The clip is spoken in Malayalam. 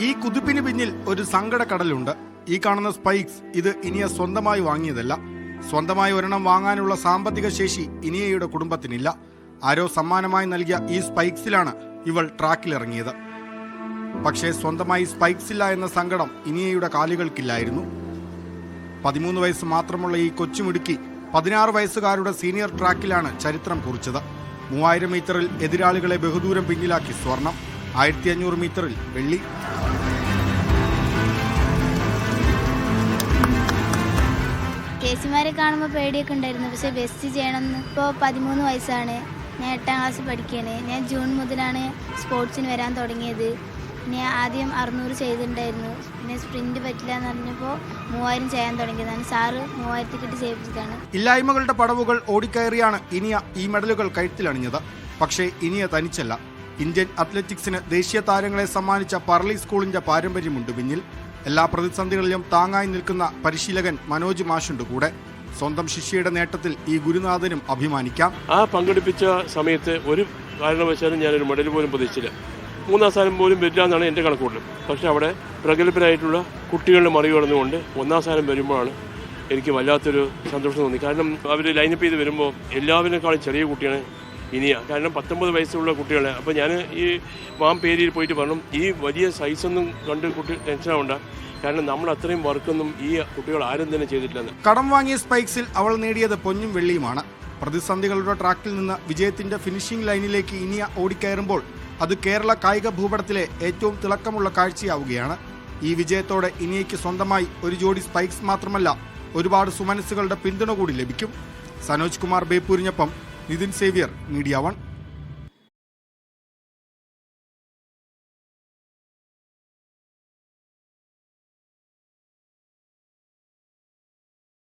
ഈ കുതിപ്പിന് പിന്നിൽ ഒരു സങ്കട കടലുണ്ട് ഈ കാണുന്ന സ്പൈക്സ് ഇത് ഇനിയ സ്വന്തമായി വാങ്ങിയതല്ല. സ്വന്തമായി ഒരെണ്ണം വാങ്ങാനുള്ള സാമ്പത്തിക ശേഷി ഇനിയയുടെ കുടുംബത്തിനില്ല. ആരോ സമ്മാനമായി നൽകിയ ഈ സ്പൈക്സിലാണ് ഇവൾ ട്രാക്കിലിറങ്ങിയത്. പക്ഷേ സ്വന്തമായി സ്പൈക്സ് ഇല്ല എന്ന സങ്കടം ഇനിയയുടെ കാലുകൾക്കില്ലായിരുന്നു. പതിമൂന്ന് വയസ്സ് മാത്രമുള്ള ഈ കൊച്ചുമിടുക്കി പതിനാറ് വയസ്സുകാരുടെ സീനിയർ ട്രാക്കിലാണ് ചരിത്രം കുറിച്ചത്. മൂവായിരം മീറ്ററിൽ എതിരാളികളെ ബഹുദൂരം പിന്നിലാക്കി സ്വർണം. ആയിരത്തി അഞ്ഞൂറ് മീറ്ററിൽ വെള്ളി. ചേച്ചിമാരെ കാണുമ്പോൾ പേടിയൊക്കെ ഉണ്ടായിരുന്നു. പക്ഷെ ബെസ്റ്റ് ചെയ്യണമെന്ന് ഇപ്പോൾ പതിമൂന്ന് വയസ്സാണ്. ഞാൻ എട്ടാം ക്ലാസ് പഠിക്കുകയാണ് ഞാൻ ജൂൺ മുതലാണ് സ്പോർട്സിന് വരാൻ തുടങ്ങിയത്. പിന്നെ ആദ്യം അറുന്നൂറ് ചെയ്തിട്ടുണ്ടായിരുന്നു. പിന്നെ സ്പ്രിന്റ് പറ്റില്ല എന്ന് പറഞ്ഞപ്പോൾ മൂവായിരം ചെയ്യാൻ തുടങ്ങിയതാണ്. സാറ് മൂവായിരത്തി കിട്ടി ചെയ്യിപ്പിച്ചതാണ് ഇല്ലായ്മകളുടെ പടവുകൾ ഓടിക്കയറിയാണ് ഇനിയ ഈ മെഡലുകൾ കഴുത്തിലണിഞ്ഞത്. പക്ഷേ ഇനിയ തനിച്ചല്ല. ഇന്ത്യൻ അത്ലറ്റിക്സിന് ദേശീയ താരങ്ങളെ സമ്മാനിച്ച പർലി സ്കൂളിന്റെ പാരമ്പര്യമുണ്ട് പിന്നിൽ. എല്ലാ പ്രതിസന്ധികളിലും താങ്ങായി നിൽക്കുന്ന പരിശീലകൻ മനോജ് മാഷുണ്ട് കൂടെ. സ്വന്തം ശിഷ്യയുടെ നേട്ടത്തിൽ ഈ ഗുരുനാഥനും അഭിമാനിക്കാം. ആ പങ്കെടുപ്പിച്ച സമയത്ത് ഒരു കാരണവശാലും ഞാൻ ഒരു മെഡൽ പോലും പ്രതീക്ഷിച്ചില്ല. മൂന്നാം സ്ഥാനം പോലും വരില്ല എന്നാണ് എന്റെ കണക്കുകൂട്ടൽ. പക്ഷെ അവിടെ പ്രഗത്ഭരായിട്ടുള്ള കുട്ടികളുടെ മറികടന്നുകൊണ്ട് ഒന്നാം സ്ഥാനം വരുമ്പോഴാണ് എനിക്ക് വല്ലാത്തൊരു സന്തോഷം തോന്നി. കാരണം അവർ ലൈനപ്പ് ചെയ്ത് വരുമ്പോൾ എല്ലാവരെക്കാളും ചെറിയ കുട്ടിയാണ് ഇനിയ. കാരണം പത്തൊമ്പത് വയസ്സുള്ള കുട്ടികളെ. അപ്പോൾ ഞാൻ ഈ മാമ്പേരിയിൽ പോയിട്ട് പറഞ്ഞു ഈ വലിയ സൈസൊന്നും കണ്ട് കുട്ടി ടെൻഷനാവണ്ട കാരണം നമ്മൾ അത്രയും വർക്കൊന്നും ഈ കുട്ടികൾ ആരും തന്നെ ചെയ്തിട്ടില്ലെന്ന്. കടം വാങ്ങിയ സ്പൈക്സിൽ അവൾ നേടിയത് പൊന്നും വെള്ളിയുമാണ്. പ്രതിസന്ധികളുടെ ട്രാക്കിൽ നിന്ന് വിജയത്തിന്റെ ഫിനിഷിംഗ് ലൈനിലേക്ക് ഇനിയ ഓടിക്കയറുമ്പോൾ അത് കേരള കായിക ഭൂപടത്തിലെ ഏറ്റവും തിളക്കമുള്ള കാഴ്ചയാവുകയാണ്. ഈ വിജയത്തോടെ ഇനിയയ്ക്ക് സ്വന്തമായി ഒരു ജോഡി സ്പൈക്സ് മാത്രമല്ല ഒരുപാട് സുമനസ്സുകളുടെ പിന്തുണ കൂടി ലഭിക്കും. സനോജ് കുമാർ ബേപ്പൂരിനൊപ്പം നിതിൻ സേവ്യർ മീഡിയ വൺ.